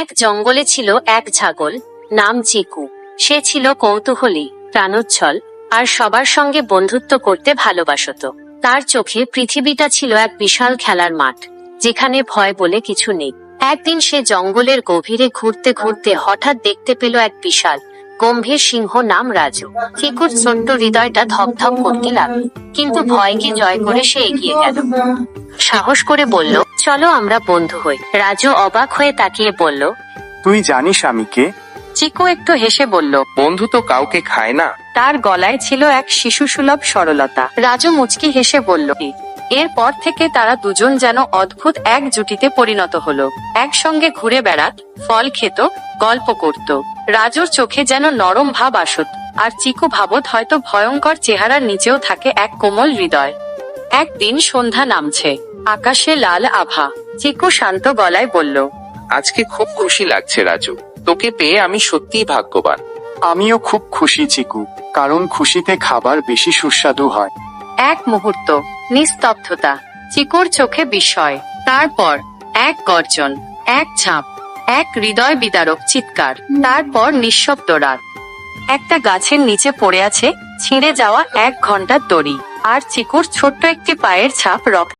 এক জঙ্গলে ছিল এক ছাগল, নাম চিকু। সে ছিল কৌতূহলী, প্রাণোচ্ছল, আর সবার সঙ্গে বন্ধুত্ব করতে ভালোবাসত। তার চোখে পৃথিবীটা ছিল এক বিশাল খেলার মাঠ, যেখানে ভয় বলে কিছু নেই। একদিন সে জঙ্গলের গভীরে ঘুরতে ঘুরতে হঠাৎ দেখতে পেল এক বিশাল, গম্ভীর সিংহ নাম রাজু। চিকুর ছোট্ট হৃদয়টা ধপধপ করতে লাগল, কিন্তু ভয়কে জয় করে সে এগিয়ে গেল। সাহস করে বলল চলো আমরা বন্ধু হই। রাজু অবাক হয়ে তাকিয়ে বলল তুই জানিস আমি কে? চিকু একটু হেসে বলল বন্ধু তো কাউকে খায় না। তার গলায় ছিল এক শিশু সুলভ সরলতা। রাজু মুচকি হেসে বলল এরপর থেকে তারা দুজন যেন অদ্ভুত এক জুটিতে পরিণত হলো। একসঙ্গে ঘুরে বেড়াত ফল খেত গল্প করত। রাজুর চোখে যেন নরম ভাব আসত আর চিকু ভাবত হয়তো ভয়ঙ্কর চেহারার নিচেও থাকে এক কোমল হৃদয়। একদিন সন্ধ্যা নামছে। আকাশে লাল আভা। চিকু শান্ত গলায় বলল আজকে খুব খুশি লাগছে রাজু। তোকে পেয়ে আমি সত্যিই ভাগ্যবান। আমিও খুব খুশি চিকু। কারণ খুশিতে খাবার বেশি সুস্বাদু হয়। এক মুহূর্ত নিস্তব্ধতা চিকুর চোখে বিস্ময়। তারপর এক গর্জন এক ঝাঁপ এক হৃদয় বিদারক চিৎকার তারপর নিঃশব্দ রাত। একটা গাছের নিচে পড়ে আছে ছিঁড়ে যাওয়া এক ঘণ্টার দড়ি। আর চিকুর ছোট্ট একটি পায়ের ছাপ রক্ত